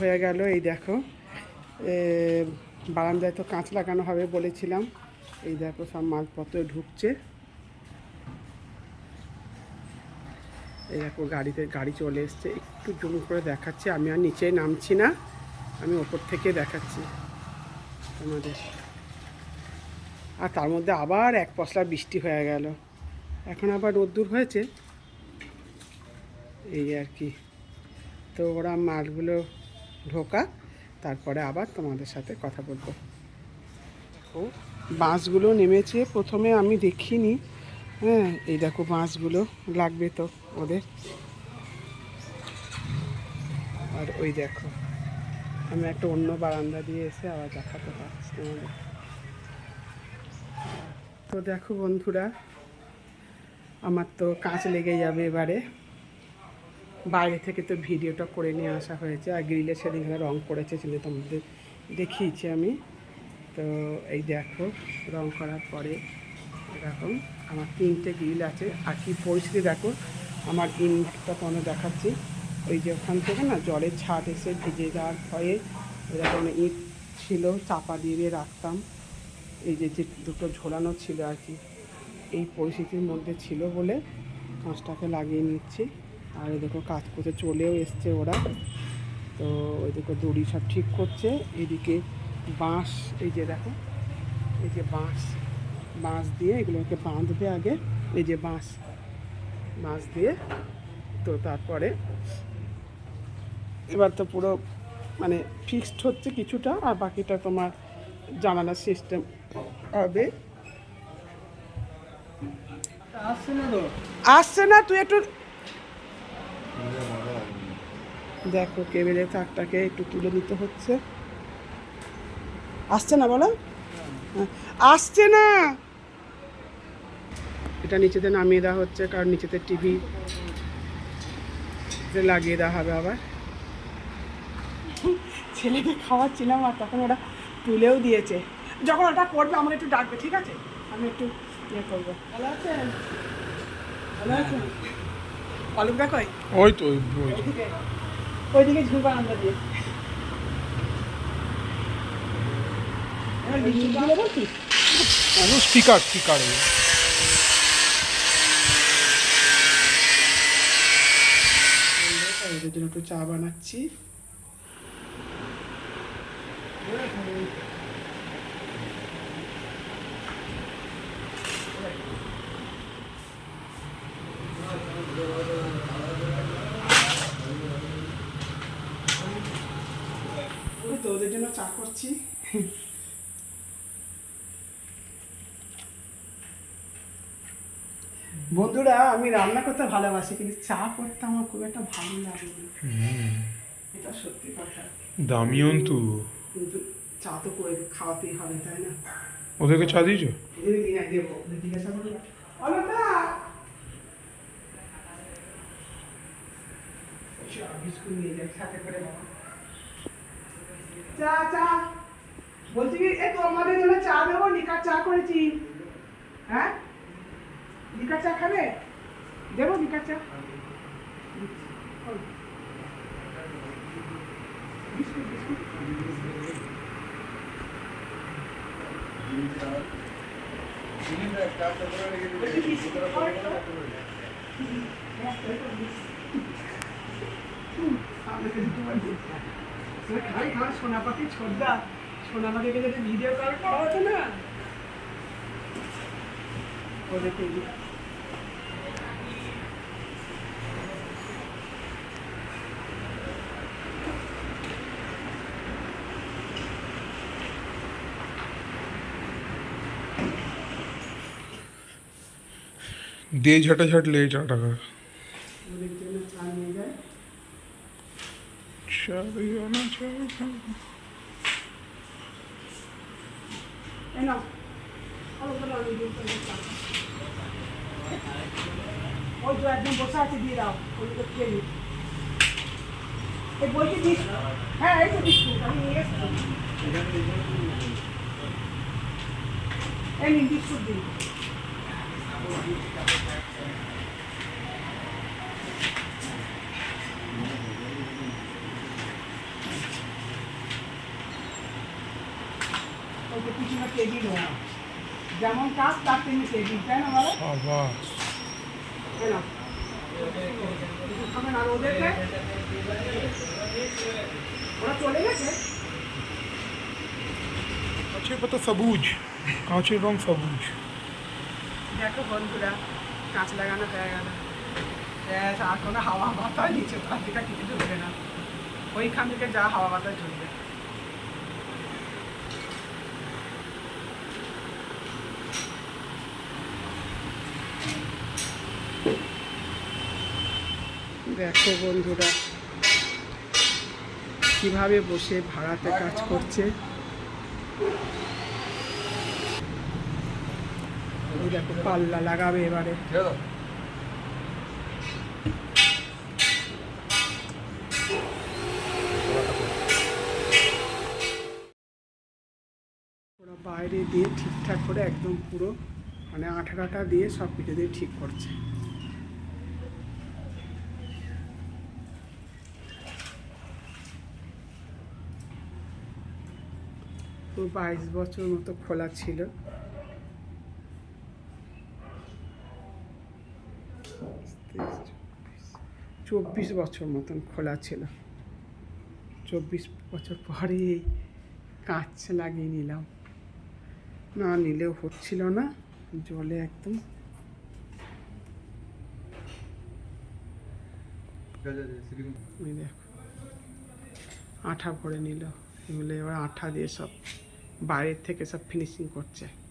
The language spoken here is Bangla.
হয়ে গেল, এই দেখো। বারান্দায় তো কাঁচ লাগানো হবে বলেছিলাম। এই দেখো সব মালপত্র ঢুকছে। এই দেখো গাড়িতে, গাড়ি চলে এসছে। একটু জুম করে দেখাচ্ছি। আমি আর নিচে নামছি না। আমি ওপর থেকে দেখাচ্ছি তোমাদের। আর তার মধ্যে আবার এক পশলা বৃষ্টি হয়ে গেল। এখন আবার রোদ্দুর হয়েছে। এই আর কি। তো ওরা মালগুলো ঢোকা, তারপরে আবার তোমাদের সাথে কথা বলব। দেখো, বাঁশগুলো নেমেছে, প্রথমে আমি দেখিনি। হ্যাঁ এই দেখো বাঁশগুলো লাগবে তো ওদের। আর ওই দেখো, আমি একটা অন্য বারান্দা দিয়ে এসে আবার দেখাতে পারছি তোমাদের। তো দেখো বন্ধুরা, আমার তো কাঁচ লেগে যাবে এবারে। বাইরে থেকে তো ভিডিওটা করে নিয়ে আসা হয়েছে। আর গ্রিলে সেদিন রং করেছে সেটা তোমাদের দেখিয়েছি আমি। তো এই দেখো, রং করার পরে এরকম আমার তিনটে গ্রিল আছে। আর কি পরিস্থিতি দেখো, আমার ইনটা কোনো দেখাচ্ছি। ওই যে ওখান থেকে না জলের ছাদ এসে ভিজে যাওয়ার ভয়ে এরকম ইট ছিল, চাপা দিয়ে দিয়ে রাখতাম। এই যে যে দুটো ঝোলানো ছিল আর কি। এই পরিস্থিতির মধ্যে ছিল বলে কাঁচটাকে লাগিয়ে নিচ্ছি। আর এই দেখো কাজ করতে চলেও এসছে ওরা। তো ওই দেখো দড়ি সব ঠিক করছে। এদিকে বাঁশ এই যে দেখো এই যে বাঁশ বাঁশ দিয়ে এগুলোকে বাঁধবে আগে। এই যে বাঁশ বাঁশ দিয়ে তো তারপরে এবার তো পুরো মানে ফিক্সড হচ্ছে কিছুটা আর বাকিটা তোমার জানালার সিস্টেম হবে। আসছে না আসছে না তুই একটু দেখো কেবেলের তারটাকে একটু তুলে নিতে হচ্ছে। আসছে না বলো? হ্যাঁ, আসছে না! এটা নিচেতে নামিয়ে দেওয়া হচ্ছে কারণ নিচেতে টিভি লাগিয়ে দেওয়া হবে আবার। ছেলেকে খাওয়াচ্ছিলাম আর তখন ওরা তুলেও দিয়েছে। যখন ওটা করবে আমার একটু ডাকবে ঠিক আছে? আমি একটু ইয়ে করব। ভালো আছেন? ভালো আছেন? অলোক দা কই? ওই তো ওই ওই তো। ওইদিকে ঝুঁকা আমরা দিয়ে। স্পিকার স্পিকার জন্য একটু চা বানাচ্ছি। তো ওদের জন্য চা করছি। বন্ধুরা আমি রান্না করতে ভালোবাসি কিন্তু চা করতে আমার খুব একটা ভালো লাগে এটা সত্যি কথা। অন্তু কিন্তু। চা তো করে খাওয়াতেই হবে তাই না? ওদেরকে চা দিয়েছ? দেবো জিজ্ঞাসা চা বিস্কুট নিয়ে যাই সাথে করে বাবা চা চা। বলছি কি, এ তোমাদের জন্য চা দেবো লিকার চা করেছি। হ্যাঁ? লিকার চা খাবে? দেবো লিকার চা? Biscuit biscuit. খাই খাওয়া সোনা পাখি ছোটদা। সোনা পাখিকে যদি ভিডিও কল করা হতো না ওদেরকে দে ঝাঁটা ঝাঁটলে চা টাকা ওদের জন্য চা নিয়ে যায় চা দিও না চা খাও। এই নাও ভালো করে আমি দিয়ে করে চা ওই তো একদম বসে আছে দিয়ে দাও ওই তো খেয়ে নি এই বলছি দিস হ্যাঁ এই তো বিস্কুট আমি নিয়ে এসছি এই নিন বিস্কুট দিন আমরা কেজি নেব যেমন কাজ তার তেমনি কেজি তাই না বলো বাবা আর ওদেরকে ওরা চলে গেছে? কাঁচের পাতা সবুজ। কাঁচের রং সবুজ। দেখো বন্ধুরা কাঁচ লাগানো হয়ে গেল। আর কোনো হাওয়া বাতাস নিচে তার দিকে কিছু ঢুকবে না। ওইখান থেকে যা হাওয়া বাতাস ঢুকবে। দেখো বন্ধুরা। কীভাবে বসে ভাড়াতে কাজ করছে? দেখো, পাল্লা লাগাবে এবারে। বাইরে দিয়ে ঠিকঠাক করে একদম পুরো মানে আঠাটাটা দিয়ে সব পিঠে দিয়ে ঠিক করছে। বাইশ বছর মতো খোলা ছিল। চব্বিশ বছর মতন খোলা ছিল। চব্বিশ বছর পরে কাঁচ লাগিয়ে নিলাম। না নিলেও হচ্ছিল না, জলে একদম। আঠা ভরে নিল। এগুলো এবার আঠা দিয়ে সব বাইরের থেকে সব ফিনিশিং করছে।